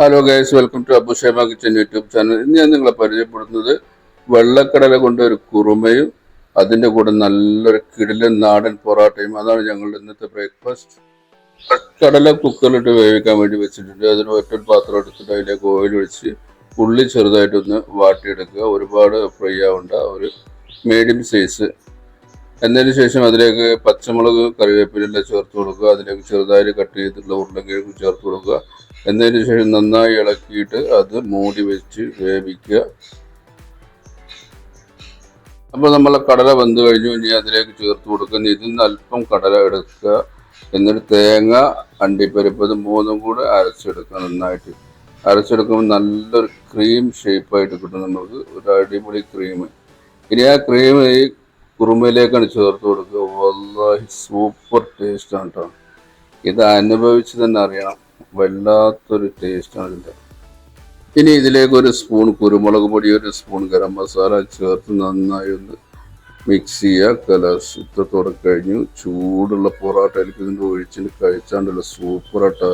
Hello guys welcome to Abushema kitchen YouTube channel ഇന്ന് ഞാൻ നിങ്ങളെ പരിചയപ്പെടുന്നത് വെള്ളക്കടല കൊണ്ട് ഒരു കുറുമയും അതിന്റെ കൂടെ നല്ലൊരു കിടിലൻ നാടൻ പൊറാട്ടയും. അതാണ് ഞങ്ങളുടെ ഇന്നത്തെ ബ്രേക്ക്ഫാസ്റ്റ് കടല കുക്കറിലിട്ട് വേവിക്കാൻ വേണ്ടി വെച്ചിട്ടുണ്ട്. അതിന് ഒറ്റ പാത്രം എടുത്തിട്ട് അതിലേക്ക് ഓയിൽ ഒഴിച്ച് ഉള്ളി ചെറുതായിട്ടൊന്ന് വാട്ടിയെടുക്കുക. ഒരുപാട് ഫ്രൈ ആവേണ്ട. ഒരു മീഡിയം സൈസ് എന്നതിന് ശേഷം അതിലേക്ക് പച്ചമുളക് കറിവേപ്പിലെല്ലാം ചേർത്ത് കൊടുക്കുക. അതിലേക്ക് ചെറുതായി കട്ട് ചെയ്തിട്ടുള്ള ഉരുളക്കിഴങ്ങ് ചേർത്ത് കൊടുക്കുക. എന്നതിന് ശേഷം നന്നായി ഇളക്കിയിട്ട് അത് മൂടി വെച്ച് വേവിക്കുക. അപ്പോൾ നമ്മൾ കടല വെന്ത് കഴിഞ്ഞു. ഇനി അതിലേക്ക് ചേർത്ത് കൊടുക്കുന്ന ഇതിൽ നിന്ന് അല്പം കടല എടുക്കുക. എന്നിട്ട് തേങ്ങ അണ്ടിപ്പരിപ്പ് ഇത് മൂന്നും കൂടെ അരച്ചെടുക്കുക നന്നായിട്ട്. അരച്ചെടുക്കുമ്പോൾ നല്ലൊരു ക്രീം ഷേപ്പായിട്ട് കിട്ടും. നമുക്ക് ഒരു അടിപൊളി ക്രീം ഇനി ആ ക്രീം ഈ കുറുമയിലേക്കാണ് ചേർത്ത് കൊടുക്കുക. വല്ലാഹി സൂപ്പർ ടേസ്റ്റാണ് കേട്ടോ ഇത് അനുഭവിച്ച് തന്നെ അറിയണം. വല്ലാത്തൊരു ടേസ്റ്റാണ് ഇതിന്റെ. ഇനി ഇതിലേക്ക് ഒരു സ്പൂൺ കുരുമുളക് പൊടി ഒരു സ്പൂൺ ഗരം മസാല ചേർത്ത് നന്നായി ഒന്ന് മിക്സ് ചെയ്യുക. കലാശിത്തത്തോടെ കഴിഞ്ഞു. ചൂടുള്ള പൊറോട്ടയിലേക്ക് ഇതിന്റെ ഒഴിച്ചിട്ട് കഴിച്ചാണ്ടല്ലോ സൂപ്പറായിട്ടാ